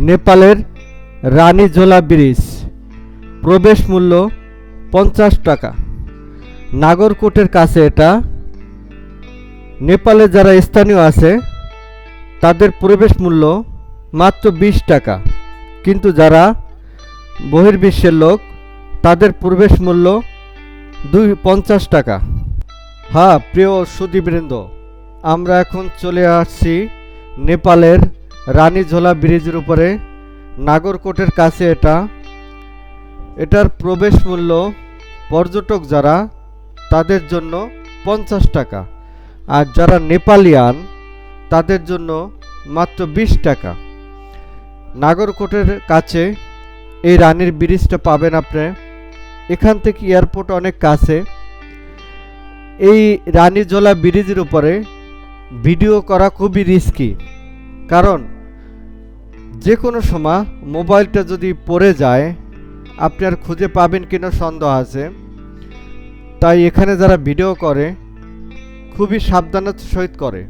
নেপালের রানীঝোলা ব্রিজ। প্রবেশ মূল্য পঞ্চাশ টাকা। নাগরকোটের কাছে এটা। নেপালে যারা স্থানীয় আছে, তাদের প্রবেশ মূল্য মাত্র বিশ টাকা। কিন্তু যারা বহির্বিশ্বের লোক, তাদের প্রবেশ মূল্য দুই, পঞ্চাশ টাকা। হ্যাঁ প্রিয় সুদীবৃন্দ আমরা এখন চলে আসছি নেপালের রানীঝোলা ব্রিজের উপরে, নাগরকোটের কাছে এটা। এটার প্রবেশ মূল্য পর্যটক যারা, তাদের জন্য পঞ্চাশ টাকা। আর যারা নেপালিয়ান, তাদের জন্য মাত্র বিশ টাকা। নাগরকোটের কাছে এই রানীর ব্রিজটা পাবেন আপনি। এখান থেকে এয়ারপোর্ট অনেক কাছে। এই রানীজোলা ব্রিজের উপরে ভিডিও করা খুবই রিস্কি কারণ যে কোনো সময় মোবাইলটা যদি পড়ে যায়, আপনি আর খুঁজে পাবেন কিনা সন্দেহ আছে। তাই এখানে যারা ভিডিও করে, খুবই সাবধানতার সহিত করে।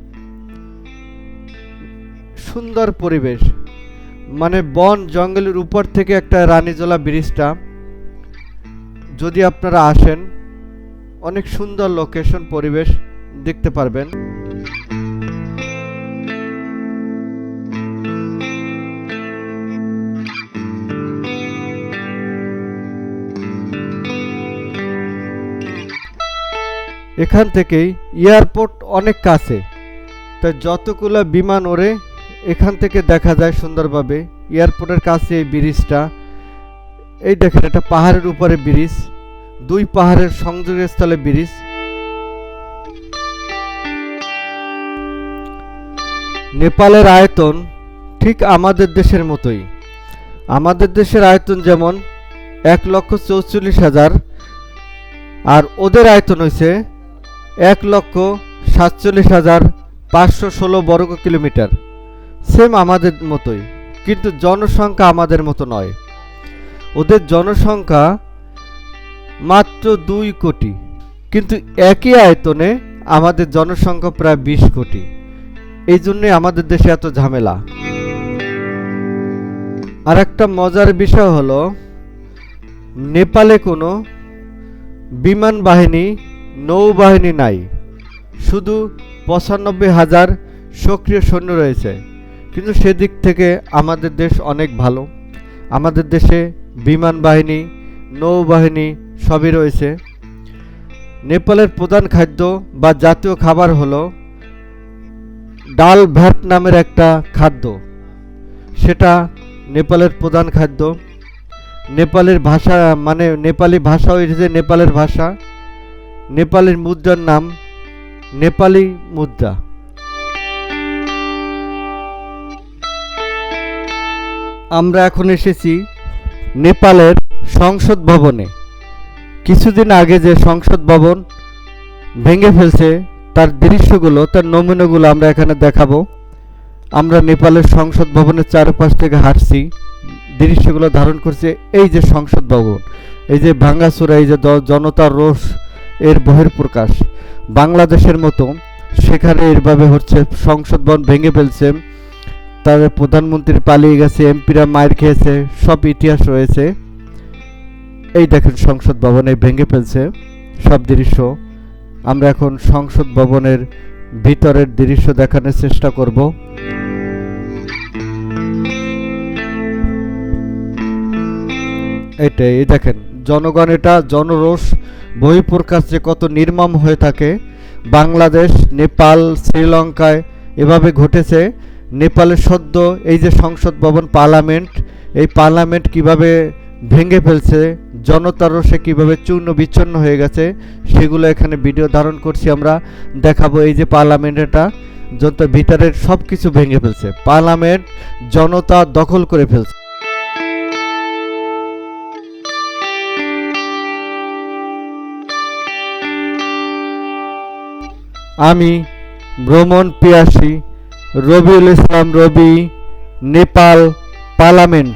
সুন্দর পরিবেশ। মানে বন জঙ্গলের উপর থেকে একটা রানীজোলা ব্রিজটা, যদি আপনারা আসেন, অনেক সুন্দর লোকেশন পরিবেশ দেখতে পারবেন। এখান থেকেই এয়ারপোর্ট অনেক কাছে। তাই যতগুলো বিমান ওড়ে, এখান থেকে দেখা যায় সুন্দরভাবে এয়ারপোর্টের কাছে এই ব্রিজটা। এই দেখেন, এটা পাহাড়ের উপরে ব্রিজ, দুই পাহাড়ের সংযোগস্থলে ব্রিজ। নেপালের আয়তন ঠিক আমাদের দেশের মতোই। আমাদের দেশের আয়তন যেমন এক লক্ষ চৌচল্লিশ হাজার, আর ওদের আয়তন হয়েছে এক লক্ষ সাতচল্লিশ হাজার পাঁচশো ষোলো বর্গ কিলোমিটার। সেম আমাদের মতোই, কিন্তু জনসংখ্যা আমাদের মতো নয়। ওদের জনসংখ্যা মাত্র দুই কোটি, কিন্তু একই আয়তনে আমাদের জনসংখ্যা প্রায় বিশ কোটি। এই জন্যে আমাদের দেশে এত ঝামেলা। আর একটা মজার বিষয় হলো, নেপালে কোনো বিমান বাহিনী নৌবাহিনী নাই। শুধু পঁচানব্বই হাজার সক্রিয় সৈন্য রয়েছে। কিন্তু সেদিক থেকে আমাদের দেশ অনেক ভালো। আমাদের দেশে বিমান বাহিনী, নৌবাহিনী সবই রয়েছে। নেপালের প্রধান খাদ্য বা জাতীয় খাবার হলো ডাল ভাত নামের একটা খাদ্য। সেটা নেপালের প্রধান খাদ্য। নেপালের ভাষা মানে নেপালি ভাষা হয়েছে নেপালের ভাষা। নেপালের মুদ্রার নাম নেপালি মুদ্রা। আমরা এখন এসেছি নেপালের সংসদ ভবনে। কিছুদিন আগে যে সংসদ ভবন ভেঙে ফেলছে, তার দৃশ্যগুলো, তার নমুনাগুলো আমরা এখানে দেখাবো। আমরা নেপালের সংসদ ভবনের চারপাশ থেকে হাঁটছি, দৃশ্যগুলো ধারণ করছে এই যে সংসদ ভবন, এই যে ভাঙ্গাচুরা এই যে জনতার রোষ এর বহির্প্রকাশ বাংলাদেশের মতো সেখানে এরভাবে হচ্ছে সংসদ ভবন ভেঙে ফেলছে। তাদের প্রধানমন্ত্রী পালিয়ে গেছে, এমপিরা মায়ের খেয়েছে, সব ইতিহাস রয়েছে। এই দেখেন সংসদ ভবনে ভেঙে ফেলছে সব দৃশ্য। আমরা এখন সংসদ ভবনের ভিতরের দৃশ্য দেখানোর চেষ্টা করব। এটাই, এই দেখেন। জনগণ এটা জনরোষ বহিঃপ্রকাশ যে কত নির্মম হয়ে থাকে। বাংলাদেশ, নেপাল, শ্রীলঙ্কায় এভাবে ঘটেছে। নেপালের সদ্য এই যে সংসদ ভবন, পার্লামেন্ট, এই পার্লামেন্ট কীভাবে ভেঙে ফেলছে জনতার রোষে কীভাবে চূর্ণ বিচ্ছন্ন হয়ে গেছে, সেগুলো এখানে ভিডিও ধারণ করছি আমরা। দেখাবো এই যে পার্লামেন্ট এটা, যত ভিতরের সব কিছু ভেঙে ফেলছে। পার্লামেন্ট জনতা দখল করে ফেলছে। আমি ভ্রমণ পিয়াসী রবিউল ইসলাম রবি নেপাল পার্লামেন্ট।